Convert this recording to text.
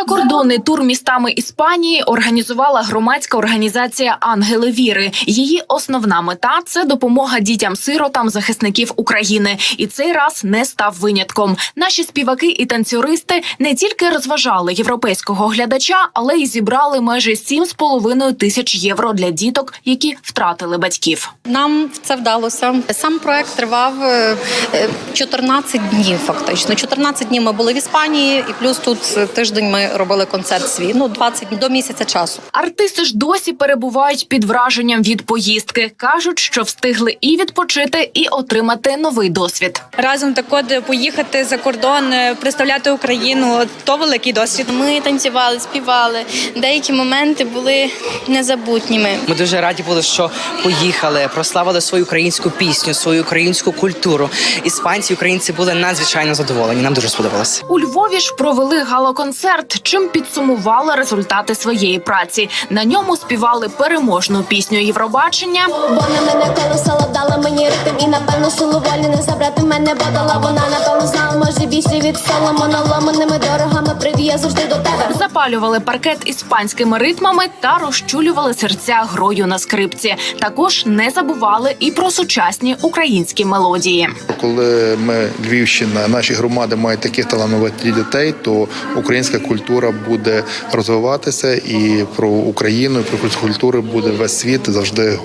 Закордонний тур містами Іспанії організувала громадська організація Ангели Віри. Її основна мета це допомога дітям-сиротам захисників України. І цей раз не став винятком. Наші співаки і танцюристи не тільки розважали європейського глядача, але й зібрали майже 7,5 тисяч євро для діток, які втратили батьків. Нам це вдалося. Сам проект тривав е, е, 14 днів. Фактично, 14 днів ми були в Іспанії, і плюс тут е, тиждень ми робили концерт свій. Ну 20 до місяця часу. Артисти ж досі перебувають під враженням від поїздки. кажуть, що встигли і відпочити, і отримати новий досвід. разом так от поїхати за кордон, е, представляти Україну то великий досвід. Ми танцювали, співали. Деякі моменти були незабутніми. Ми дуже раді були, що поїхали, прославили свою українську пісню, свою українську культуру. Іспанці, українці були надзвичайно задоволені. Нам дуже сподобалось. У Львові ж провели галоконцерт, чим підсумували результати своєї праці. На ньому співали переможну пісню Євробачення. Вона мене колесала, дала мені ритм і напевно силу волі не забрати мене бодала. Вона напевно знала, може більше від соломона ломаними дорогами прийду я завжди до тебе. Запалювали паркет іспанськими ритмами та розчулювали серця грою на скрипці. Також не забували і про сучасні українські мелодії. Коли ми Львівщина, наші громади мають таких талановитих дітей, то українська культура буде розвиватися, і про Україну, і про культуру буде весь світ завжди